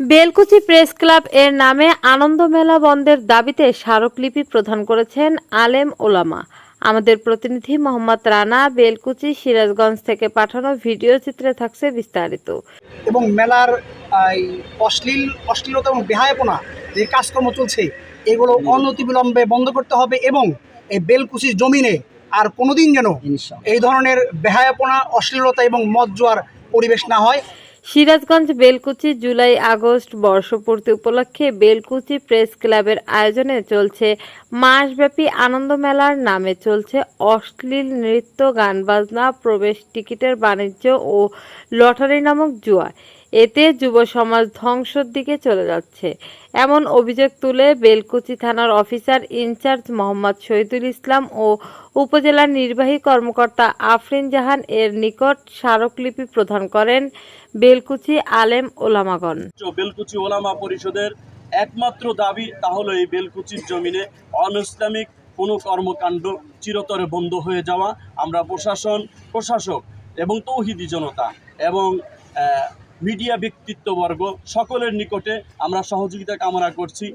Belkuchi press club এর নামে আনন্দ মেলা বন্ধের দাবিতে স্মারকলিপি প্রদান করেছেন আলেম ওলামা। আমাদের প্রতিনিধি মোহাম্মদ রানা বেলকুচি সিরাজগঞ্জ থেকে পাঠানো ভিডিও চিত্রে থাকছে বিস্তারিত। এবং মেলার অশ্লীল অশ্লীলতা এবং বেহায়াপনা যে কাজকর্ম চলছে এগুলো অনতিবিলম্বে বন্ধ করতে হবে এবং এই বেলকুচির জমিনে আর কোনোদিন যেন এই ধরনের বেহায়াপনা অশ্লীলতা এবং মদ জোয়ার পরিবেশ না হয়। সিরাজগঞ্জ বেলকুচি জুলাই আগস্ট বর্ষপূর্তি উপলক্ষে বেলকুচি প্রেস ক্লাবের আয়োজনে চলছে মাসব্যাপী আনন্দ মেলার নামে চলছে অশ্লীল নৃত্য, গান, বাজনা, প্রবেশ টিকিটের বাণিজ্য ও লটারি নামক জুয়া। এতে যুব সমাজ ধ্বংসের দিকে চলে যাচ্ছে। এমন অভিযোগ তুলে বেলকুচি থানার officer in charge Mohammad Shahidul Islam ও উপজেলার নির্বাহী কর্মকর্তা আফরিন জাহান এর নিকট স্মারকলিপি প্রদান করেন বেলকুচি আলেম ওলামাগণ। বেলকুচি ওলামা পরিষদের একমাত্র দাবি তা হলো এই বেলকুচির জমিনে অনইসলামিক কোনো কর্মকাণ্ড চিরতরে বন্ধ হয়ে যাওয়া। আমরা প্রশাসন, প্রশাসক এবং তৌহিদি জনতা এবং মিডিয়া ব্যক্তিত্ববর্গ সকলের নিকটে আমরা সহযোগিতা কামনা করছি।